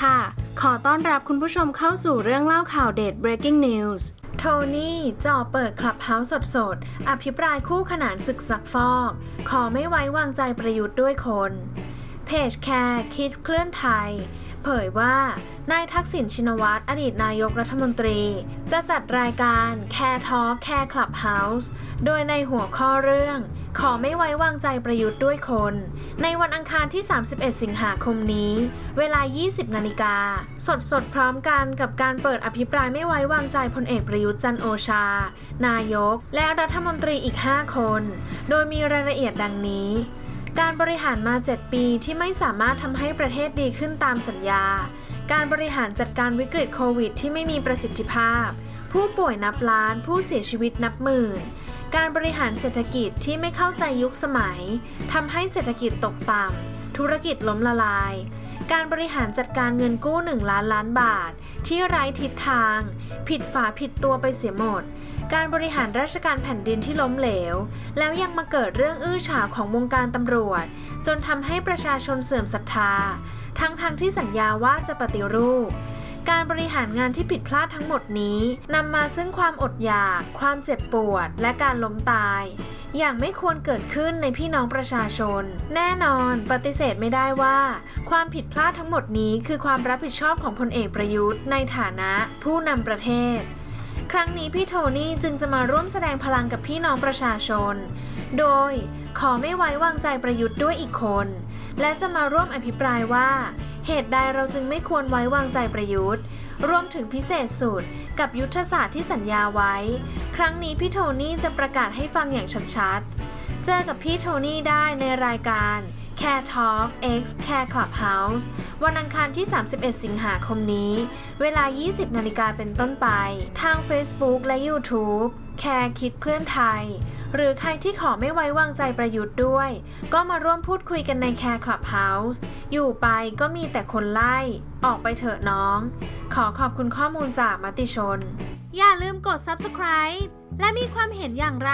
ค่ะ ขอต้อนรับคุณผู้ชมเข้าสู่เรื่องเล่าข่าวเด็ด breaking news โทนี่จ่อเปิดคลับเฮาส์สดๆ อภิปรายคู่ขนานศึกซักฟอก ขอไม่ไว้วางใจประยุทธ์ด้วยคน เพจแคร์คิดเคลื่อนไทย เผยว่านายทักษิณชินวัตรอดีตนายกรัฐมนตรี จะจัดรายการแคร์ทอแคร์คลับเฮาส์โดยในหัวข้อเรื่อง ขอไม่ไว้วางใจประยุทธ์ด้วยคน ในวันอังคารที่ 31 สิงหาคมนี้ เวลา 20 นาฬิกา สดสดพร้อมกันกับการเปิดอภิปรายไม่ไว้วางใจพลเอกประยุทธ์จันโอชา นายก และรัฐมนตรีอีก 5 คน โดยมีรายละเอียดดังนี้ การบริหารมา 7 ปีที่ไม่สามารถทำให้ประเทศดีขึ้นตามสัญญา การบริหารจัดการวิกฤตโควิดที่ไม่มีประสิทธิภาพ ผู้ป่วยนับล้าน ผู้เสียชีวิตนับหมื่น การบริหารเศรษฐกิจที่ไม่เข้าใจยุคสมัยทำให้เศรษฐกิจตกต่ำธุรกิจล้มละลาย การบริหารจัดการเงินกู้ 1 ล้านล้านบาท ที่ไร้ทิศทาง ผิดฝาผิดตัวไปเสียหมด การบริหารราชการแผ่นดินที่ล้มเหลว แล้วยังมาเกิดเรื่องอื้อฉาวของวงการตำรวจ จนทำให้ประชาชนเสื่อมศรัทธา ทั้งๆทที่สัญญาว่าจะปฏิรูป การบริหารงานที่ผิดพลาดทั้งหมดนี้นำมาซึ่งความอดอยาก ความเจ็บปวด และการล้มตาย อย่างไม่ควรเกิดขึ้นในพี่น้องประชาชน แน่นอนปฏิเสธไม่ได้ว่า ความผิดพลาดทั้งหมดนี้คือความรับผิดชอบของพลเอกประยุทธ์ในฐานะผู้นำประเทศ ครั้งนี้พี่โทนี่จึงจะมาร่วมแสดงพลังกับพี่น้องประชาชน โดยขอไม่ไว้วางใจประยุทธ์ด้วยอีกคน และจะมาร่วมอภิปรายว่า เหตุใดเราจึงไม่ควรไว้วางใจประยุทธ์รวมถึงพิเศษสุดกับยุทธศาสตร์ที่สัญญาไว้ ครั้งนี้พี่โทนี่จะประกาศให้ฟังอย่างชัดๆ เจอกับพี่โทนี่ได้ในรายการ Care Talk X Care Clubhouse วันอังคารที่ 31 สิงหาคมนี้ เวลา 20 นาฬิกาเป็นต้นไป ทาง Facebook และ YouTube แคร์คิดเคลื่อนไทย หรือใครที่ขอไม่ไว้วางใจประยุทธ์ด้วย ก็มาร่วมพูดคุยกันใน Care Clubhouse อยู่ไปก็มีแต่คนไล่ ออกไปเถอะน้อง ขอขอบคุณข้อมูลจากมติชน อย่าลืมกด Subscribe และมีความเห็นอย่างไร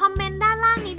คอมเมนต์ด้านล่างนี้